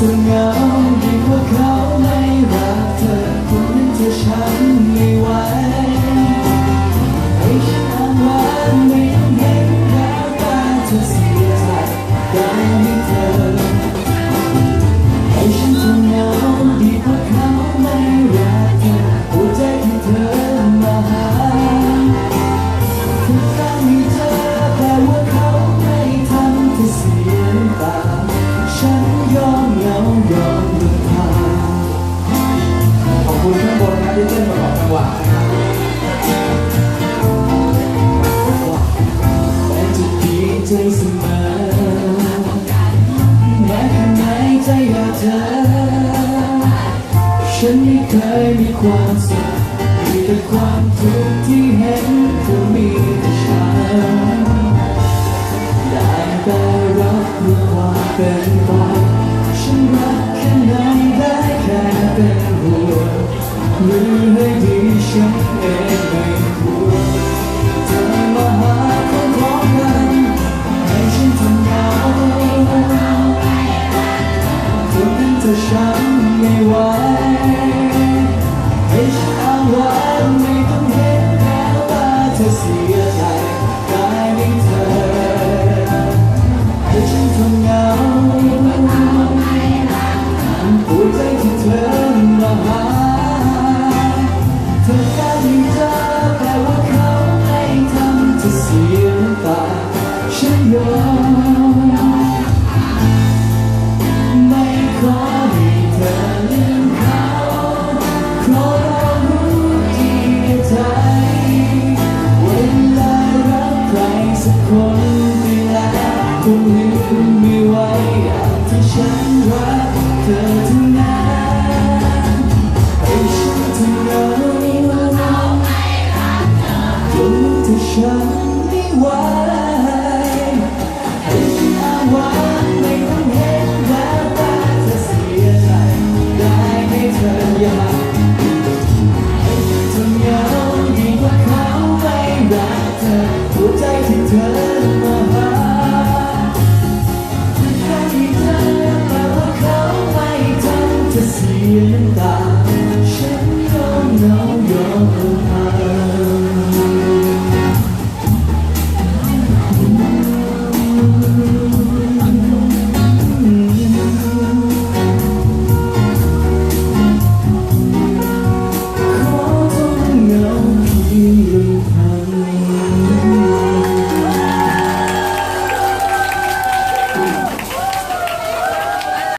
thương nhau ที่เต้นประกอบจังหวะแต่จะดีใจเสมอแม้ข้างในใจอยาเธอ ฉันไม่เคยมีความสุขมีแต่ความทุกข์ที่เห็นเธอมีแต่ฉันได้แต่รับเมื่อความเป็นไป จะช้ำไม่ไหวให้ช้ำไว ที่ฉันรักเธอ 人打，谁又能拥有？